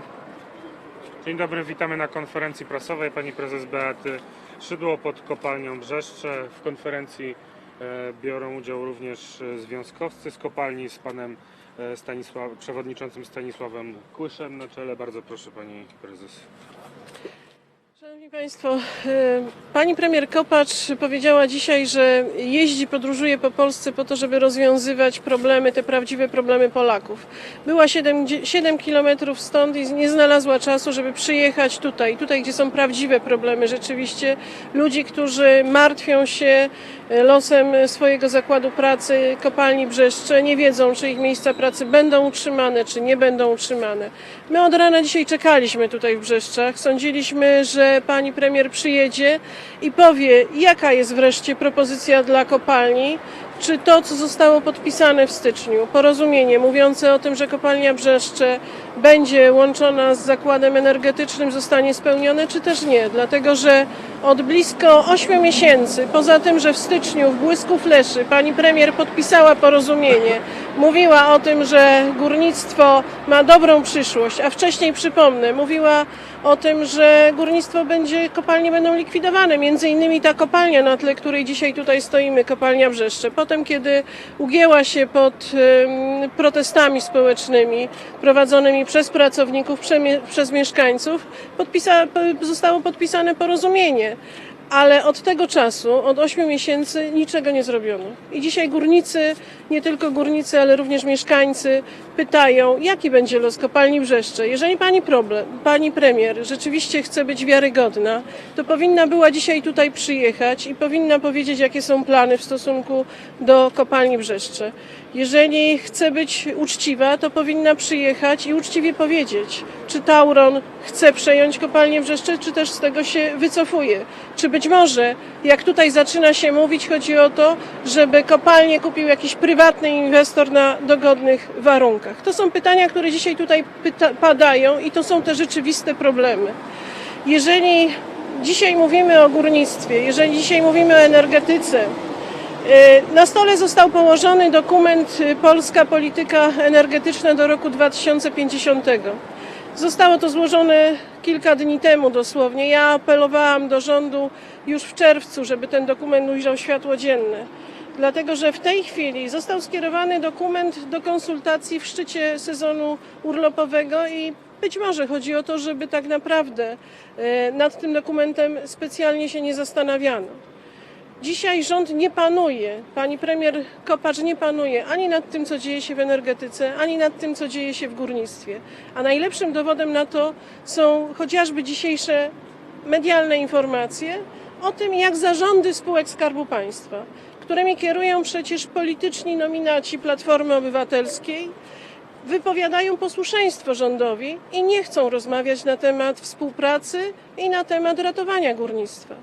dobry. Dzień dobry, witamy na konferencji prasowej pani prezes Beaty Szydło pod kopalnią Brzeszcze. W konferencji e, biorą udział również e, związkowcy z kopalni z panem e, Stanisław, przewodniczącym Stanisławem Kłyszem na czele. Bardzo proszę pani prezes. Szanowni Państwo, e, pani premier Kopacz powiedziała dzisiaj, że jeździ, podróżuje po Polsce po to, żeby rozwiązywać problemy, te prawdziwe problemy Polaków. Była 7, 7 kilometrów stąd i nie znalazła czasu, żeby przyjechać tutaj, tutaj gdzie są prawdziwe problemy rzeczywiście, ludzi, którzy martwią się e, losem swojego zakładu pracy, kopalni Brzeszcze, nie wiedzą, czy ich miejsca pracy będą utrzymane, czy nie będą utrzymane. My od rana dzisiaj czekaliśmy tutaj w Brzeszczach, sądziliśmy, że pani premier przyjedzie i powie, jaka jest wreszcie propozycja dla kopalni, czy to, co zostało podpisane w styczniu, porozumienie mówiące o tym, że kopalnia Brzeszcze będzie łączona z zakładem energetycznym, zostanie spełnione, czy też nie. Dlatego, że od blisko 8 miesięcy, poza tym, że w styczniu w błysku fleszy pani premier podpisała porozumienie, mówiła o tym, że górnictwo ma dobrą przyszłość, a wcześniej, przypomnę, mówiła o tym, że górnictwo będzie, kopalnie będą likwidowane, między innymi ta kopalnia, na tle której dzisiaj tutaj stoimy, kopalnia Brzeszcze. Potem, kiedy ugięła się pod protestami społecznymi prowadzonymi przez pracowników, przez mieszkańców, podpisa, po- zostało podpisane porozumienie. Ale od tego czasu, od 8 miesięcy, niczego nie zrobiono. I dzisiaj górnicy, nie tylko górnicy, ale również mieszkańcy pytają, jaki będzie los kopalni Brzeszcze. Jeżeli pani, problem, pani premier rzeczywiście chce być wiarygodna, to powinna była dzisiaj tutaj przyjechać i powinna powiedzieć, jakie są plany w stosunku do kopalni Brzeszcze. Jeżeli chce być uczciwa, to powinna przyjechać i uczciwie powiedzieć, czy Tauron chce przejąć kopalnię Brzeszcze, czy też z tego się wycofuje. Czy być może, jak tutaj zaczyna się mówić, chodzi o to, żeby kopalnię kupił jakiś prywatny inwestor na dogodnych warunkach. To są pytania, które dzisiaj tutaj padają i to są te rzeczywiste problemy. Jeżeli dzisiaj mówimy o górnictwie, jeżeli dzisiaj mówimy o energetyce, y, na stole został położony dokument y, Polska Polityka Energetyczna do roku 2050. Zostało to złożone kilka dni temu dosłownie. Ja apelowałam do rządu już w czerwcu, żeby ten dokument ujrzał światło dzienne. Dlatego, że w tej chwili został skierowany dokument do konsultacji w szczycie sezonu urlopowego i być może chodzi o to, żeby tak naprawdę e, nad tym dokumentem specjalnie się nie zastanawiano. Dzisiaj rząd nie panuje, pani premier Kopacz nie panuje ani nad tym, co dzieje się w energetyce, ani nad tym, co dzieje się w górnictwie. A najlepszym dowodem na to są chociażby dzisiejsze medialne informacje o tym, jak zarządy spółek Skarbu Państwa, którymi kierują przecież polityczni nominaci Platformy Obywatelskiej, wypowiadają posłuszeństwo rządowi i nie chcą rozmawiać na temat współpracy i na temat ratowania górnictwa.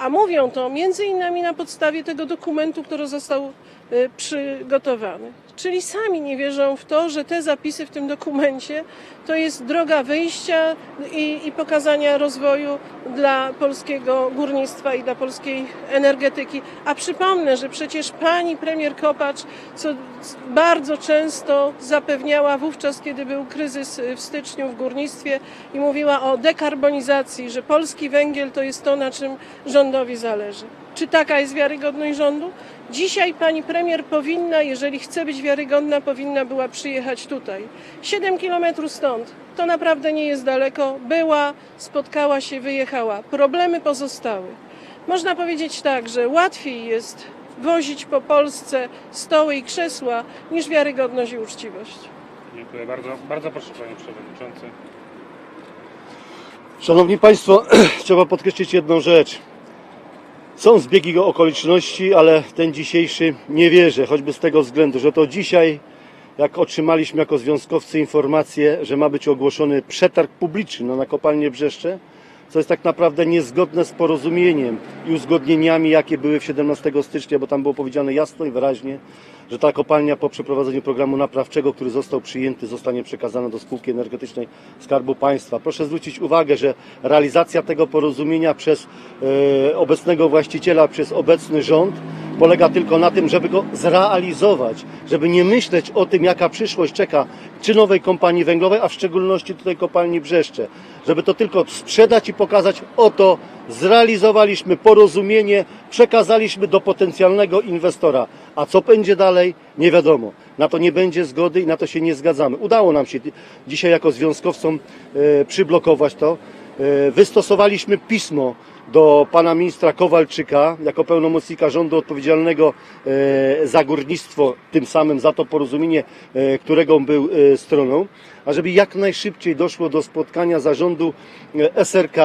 A mówią to między innymi na podstawie tego dokumentu, który został y, przygotowany. Czyli sami nie wierzą w to, że te zapisy w tym dokumencie to jest droga wyjścia i, i pokazania rozwoju dla polskiego górnictwa i dla polskiej energetyki. A przypomnę, że przecież pani premier Kopacz co bardzo często zapewniała wówczas, kiedy był kryzys w styczniu w górnictwie i mówiła o dekarbonizacji, że polski węgiel to jest to, na czym rządowi zależy. Czy taka jest wiarygodność rządu? Dzisiaj pani premier powinna, jeżeli chce być wiarygodna, powinna była przyjechać tutaj. 7 kilometrów stąd. To naprawdę nie jest daleko. Była, spotkała się, wyjechała. Problemy pozostały. Można powiedzieć tak, że łatwiej jest wozić po Polsce stoły i krzesła niż wiarygodność i uczciwość. Dziękuję bardzo. Bardzo proszę panie przewodniczący. Szanowni Państwo, trzeba podkreślić jedną rzecz. Są zbiegi okoliczności, ale ten dzisiejszy nie wierzę, choćby z tego względu, że to dzisiaj, jak otrzymaliśmy jako związkowcy informację, że ma być ogłoszony przetarg publiczny na kopalnię Brzeszcze, co jest tak naprawdę niezgodne z porozumieniem i uzgodnieniami, jakie były w 17 stycznia, bo tam było powiedziane jasno i wyraźnie, że ta kopalnia po przeprowadzeniu programu naprawczego, który został przyjęty, zostanie przekazana do spółki energetycznej Skarbu Państwa. Proszę zwrócić uwagę, że realizacja tego porozumienia przez e, obecnego właściciela, przez obecny rząd polega tylko na tym, żeby go zrealizować, żeby nie myśleć o tym, jaka przyszłość czeka czy nowej kompanii węglowej, a w szczególności tutaj kopalni Brzeszcze. Żeby to tylko sprzedać i pokazać, oto zrealizowaliśmy porozumienie, przekazaliśmy do potencjalnego inwestora. A co będzie dalej, nie wiadomo. Na to nie będzie zgody i na to się nie zgadzamy. Udało nam się dzisiaj jako związkowcom e, przyblokować to. E, Wystosowaliśmy pismo do pana ministra Kowalczyka jako pełnomocnika rządu odpowiedzialnego e, za górnictwo, tym samym za to porozumienie, e, którego był e, stroną, ażeby jak najszybciej doszło do spotkania zarządu SRK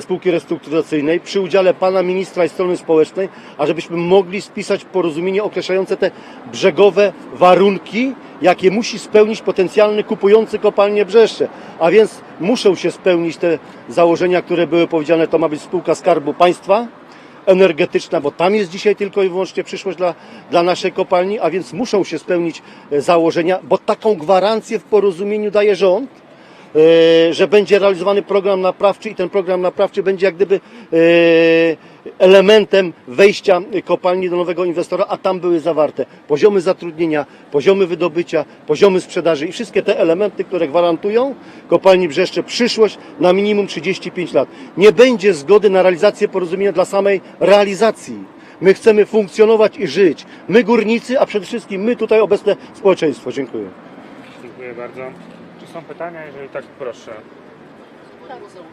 spółki restrukturyzacyjnej przy udziale pana ministra i strony społecznej, ażebyśmy mogli spisać porozumienie określające te brzegowe warunki, jakie musi spełnić potencjalny kupujący kopalnię Brzeszcze. A więc muszą się spełnić te założenia, które były powiedziane, to ma być spółka Skarbu Państwa, energetyczna, bo tam jest dzisiaj tylko i wyłącznie przyszłość dla, dla naszej kopalni, a więc muszą się spełnić e, założenia, bo taką gwarancję w porozumieniu daje rząd, e, że będzie realizowany program naprawczy i ten program naprawczy będzie jak gdyby e, elementem wejścia kopalni do nowego inwestora, a tam były zawarte poziomy zatrudnienia, poziomy wydobycia, poziomy sprzedaży i wszystkie te elementy, które gwarantują kopalni Brzeszcze przyszłość na minimum 35 lat. Nie będzie zgody na realizację porozumienia dla samej realizacji. My chcemy funkcjonować i żyć. My górnicy, a przede wszystkim my tutaj obecne społeczeństwo. Dziękuję. Dziękuję bardzo. Są pytania? Jeżeli tak, proszę. Pani poseł, e,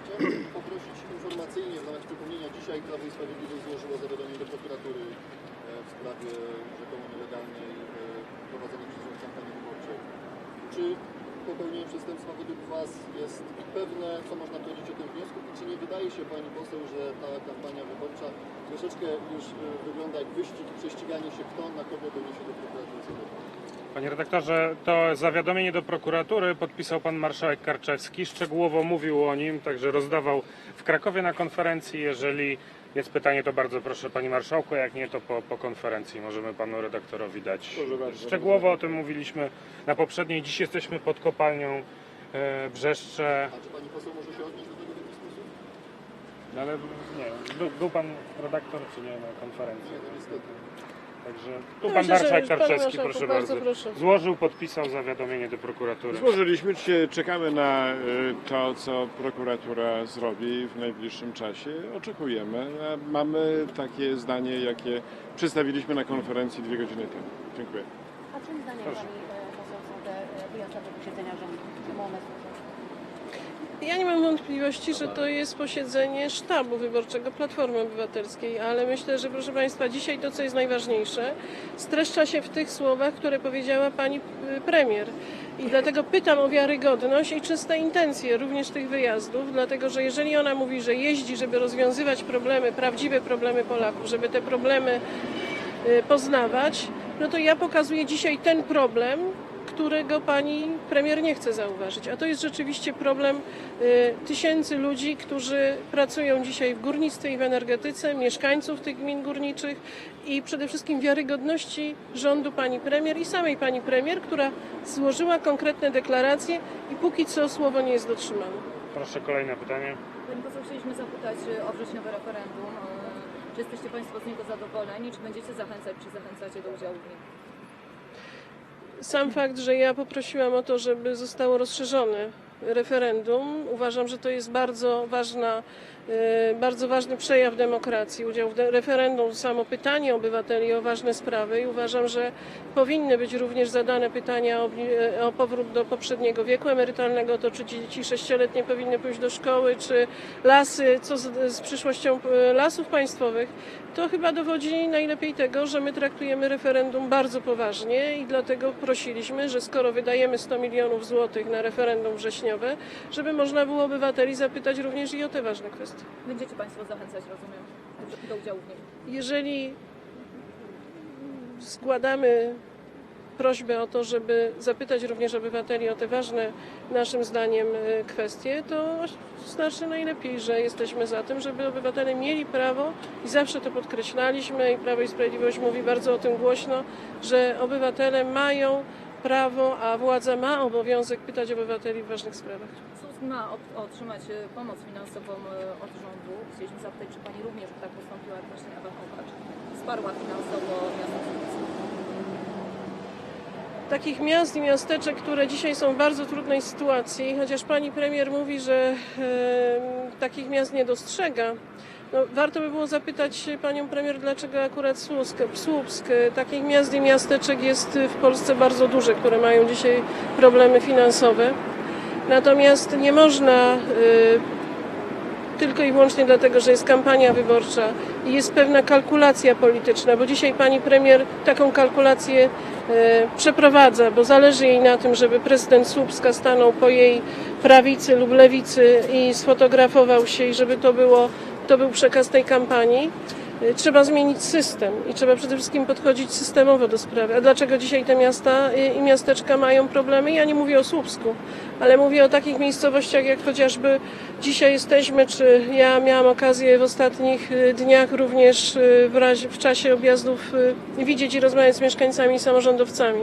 chciałem poprosić informacyjnie, ramach przypomnienia, dzisiaj Prawo i Sprawiedliwość złożyło zawiadomienie do prokuratury e, w sprawie rzekomo nielegalnej e, prowadzonej przez kampanii wyborczej. Czy popełnienie przestępstwa według Was jest pewne, co można powiedzieć o tym wniosku i czy nie wydaje się Pani poseł, że ta kampania wyborcza troszeczkę już wygląda jak wyścig i prześciganie się, kto na kogo doniesie do? Panie redaktorze, to zawiadomienie do prokuratury podpisał pan marszałek Karczewski. Szczegółowo mówił o nim, także rozdawał w Krakowie na konferencji. Jeżeli jest pytanie, to bardzo proszę panie marszałku, a jak nie, to po, po konferencji możemy panu redaktorowi dać. Szczegółowo o tym mówiliśmy na poprzedniej. Dziś jesteśmy pod kopalnią e, Brzeszcze. A czy Pani poseł może się odnieść do tego w jakiś sposób? No ale nie, był, był pan redaktor czy nie na konferencji? Nie, no niestety. Także tu No pan myślę, że marszałek marszałku, proszę bardzo bardzo. proszę. Złożył, podpisał zawiadomienie do prokuratury. Złożyliśmy, czekamy na y, to, co prokuratura zrobi w najbliższym czasie. Oczekujemy. A Mamy takie zdanie, jakie przedstawiliśmy na konferencji dwie godziny temu. Dziękuję. A czym zdaniem. Pani e, poseł są te e, wyjątkowe posiedzenia rządu? Czemu one? Ja nie mam wątpliwości, że to jest posiedzenie sztabu wyborczego Platformy Obywatelskiej, ale myślę, że proszę Państwa, dzisiaj to, co jest najważniejsze, streszcza się w tych słowach, które powiedziała Pani y, premier. I dlatego pytam o wiarygodność i czyste intencje również tych wyjazdów, dlatego że jeżeli ona mówi, że jeździ, żeby rozwiązywać problemy, prawdziwe problemy Polaków, żeby te problemy y, poznawać, no to ja pokazuję dzisiaj ten problem, którego pani premier nie chce zauważyć. A to jest rzeczywiście problem y, tysięcy ludzi, którzy pracują dzisiaj w górnictwie i w energetyce, mieszkańców tych gmin górniczych i przede wszystkim wiarygodności rządu pani premier i samej pani premier, która złożyła konkretne deklaracje i póki co słowo nie jest dotrzymane. Proszę kolejne pytanie. Pani poseł, chcieliśmy zapytać y, o wrześniowe referendum. Y, Czy jesteście Państwo z niego zadowoleni? Czy będziecie zachęcać, czy zachęcacie do udziału w nim? Sam fakt, że ja poprosiłam o to, żeby zostało rozszerzone referendum, uważam, że to jest bardzo ważna, e, bardzo ważny przejaw demokracji. Udział w referendum, samo pytanie obywateli o ważne sprawy i uważam, że powinny być również zadane pytania o, e, o powrót do poprzedniego wieku emerytalnego, to czy dzieci sześcioletnie powinny pójść do szkoły, czy lasy, co z, z przyszłością e, lasów państwowych. To chyba dowodzi najlepiej tego, że my traktujemy referendum bardzo poważnie i dlatego prosiliśmy, że skoro wydajemy 100 milionów złotych na referendum wrześniowe, żeby można było obywateli zapytać również i o te ważne kwestie. Będziecie Państwo zachęcać, rozumiem, do- do udziału w nim. Jeżeli składamy prośbę o to, żeby zapytać również obywateli o te ważne naszym zdaniem e, kwestie, to znaczy najlepiej, że jesteśmy za tym, żeby obywatele mieli prawo i zawsze to podkreślaliśmy i Prawo i Sprawiedliwość mówi bardzo o tym głośno, że obywatele mają prawo, a władza ma obowiązek pytać obywateli w ważnych sprawach. SUS ma otrzymać e, pomoc finansową e, od rządu. Chcieliśmy zapytać, czy Pani również tak postąpiła jak właśnie Ewa Kopacz? Wsparła finansowo miasto takich miast i miasteczek, które dzisiaj są w bardzo trudnej sytuacji, chociaż pani premier mówi, że e, takich miast nie dostrzega. No, warto by było zapytać panią premier, dlaczego akurat Słupsk, Słupsk. Takich miast i miasteczek jest w Polsce bardzo dużo, które mają dzisiaj problemy finansowe. Natomiast nie można e, tylko i wyłącznie dlatego, że jest kampania wyborcza i jest pewna kalkulacja polityczna, bo dzisiaj pani premier taką kalkulację e, przeprowadza, bo zależy jej na tym, żeby prezydent Słupska stanął po jej prawicy lub lewicy i sfotografował się i żeby to było to był przekaz tej kampanii. E, Trzeba zmienić system i trzeba przede wszystkim podchodzić systemowo do sprawy. A dlaczego dzisiaj te miasta i i miasteczka mają problemy? Ja nie mówię o Słupsku, ale mówię o takich miejscowościach, jak chociażby dzisiaj jesteśmy, czy ja miałam okazję w ostatnich y, dniach również y, w, razie, w czasie objazdów y, widzieć i rozmawiać z mieszkańcami i samorządowcami.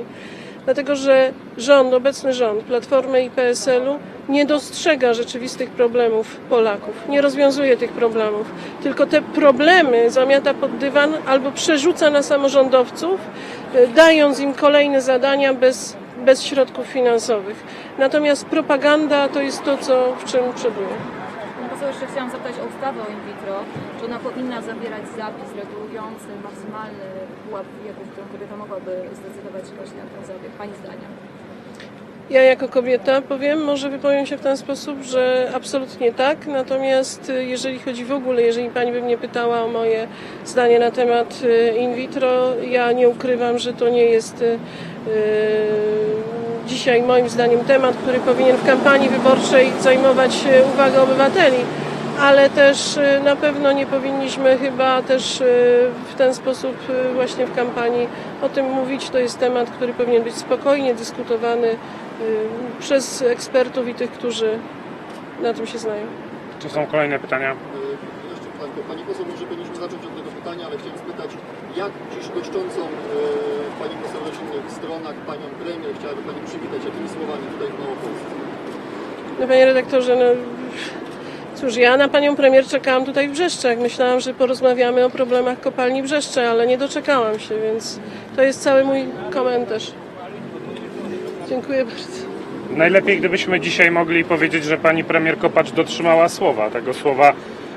Dlatego, że rząd, obecny rząd Platformy i PSL-u nie dostrzega rzeczywistych problemów Polaków, nie rozwiązuje tych problemów, tylko te problemy zamiata pod dywan albo przerzuca na samorządowców, y, dając im kolejne zadania bez, bez środków finansowych. Natomiast propaganda to jest to, co w czym. Pani poseł, jeszcze chciałam zapytać o ustawę o in vitro. Czy ona powinna zawierać zapis regulujący maksymalny pułap w którym kobieta mogłaby zdecydować właśnie na ten zabieg? Pani? Ja jako kobieta powiem, może wypowiem się w ten sposób, że absolutnie tak. Natomiast y, jeżeli chodzi w ogóle, jeżeli pani by mnie pytała o moje zdanie na temat y, in vitro, ja nie ukrywam, że to nie jest y, dzisiaj moim zdaniem temat, który powinien w kampanii wyborczej zajmować uwagę obywateli. Ale też y, na pewno nie powinniśmy chyba też y, w ten sposób y, właśnie w kampanii o tym mówić. To jest temat, który powinien być spokojnie dyskutowany przez ekspertów i tych, którzy na tym się znają. Czy są kolejne pytania? E. Pani poseł, może powinniśmy zacząć od tego pytania, ale chciałem spytać, jak dziś goszczącą e, Pani poseł na innych stronach Panią premier chciałaby Pani przywitać, jakimi słowami tutaj w Małopolsce? No panie redaktorze, no cóż, ja na panią premier czekałam tutaj w Brzeszczach. Myślałam, że porozmawiamy o problemach kopalni Brzeszcze, ale nie doczekałam się, więc to jest cały mój komentarz. Dziękuję bardzo. Najlepiej, gdybyśmy dzisiaj mogli powiedzieć, że pani premier Kopacz dotrzymała słowa, tego słowa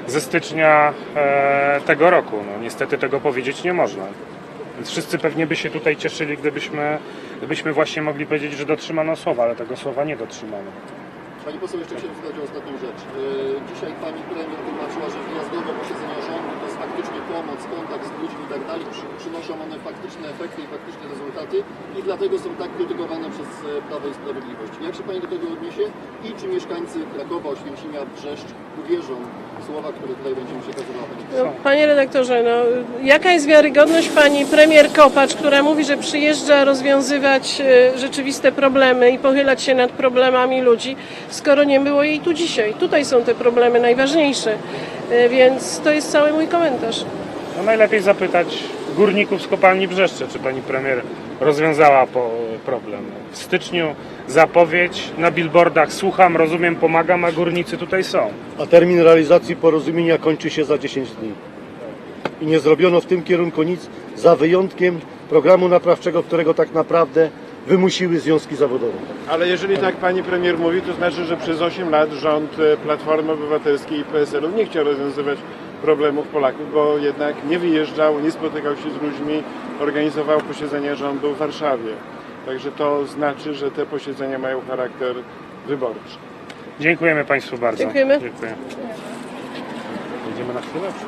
ze stycznia e, tego roku. No, niestety tego powiedzieć nie można. Więc wszyscy pewnie by się tutaj cieszyli, gdybyśmy, gdybyśmy właśnie mogli powiedzieć, że dotrzymano słowa, ale tego słowa nie dotrzymano. Pani poseł, jeszcze chciałem zapytać o ostatnią rzecz. E, Dzisiaj Pani premier tłumaczyła, że wyjazdowe posiedzenia rządu faktycznie pomoc, kontakt z ludźmi i tak dalej. Przy- Przynoszą one faktyczne efekty i faktyczne rezultaty i dlatego są tak krytykowane przez e, Prawo i Sprawiedliwość. Jak się Pani do tego odniesie i czy mieszkańcy Krakowa, Oświęcimia, Brzeszcz uwierzą w słowa, które tutaj będziemy poseł? No, panie redaktorze, no, jaka jest wiarygodność pani premier Kopacz, która mówi, że przyjeżdża rozwiązywać e, rzeczywiste problemy i pochylać się nad problemami ludzi, skoro nie było jej tu dzisiaj? Tutaj są te problemy najważniejsze, więc to jest cały mój komentarz. No najlepiej zapytać górników z kopalni Brzeszcze, czy pani premier rozwiązała po problem. W styczniu zapowiedź na billboardach słucham, rozumiem, pomagam, a górnicy tutaj są. A termin realizacji porozumienia kończy się za 10 dni. I nie zrobiono w tym kierunku nic, za wyjątkiem programu naprawczego, którego tak naprawdę wymusiły związki zawodowe. Ale jeżeli tak pani premier mówi, to znaczy, że przez 8 lat rząd e, Platformy Obywatelskiej i PSL-u nie chciał rozwiązywać problemów Polaków, bo jednak nie wyjeżdżał, nie spotykał się z ludźmi, organizował posiedzenia rządu w Warszawie. Także to znaczy, że te posiedzenia mają charakter wyborczy. Dziękujemy Państwu bardzo. Dziękujemy. Dziękuję. Idziemy na chwilę? Czy...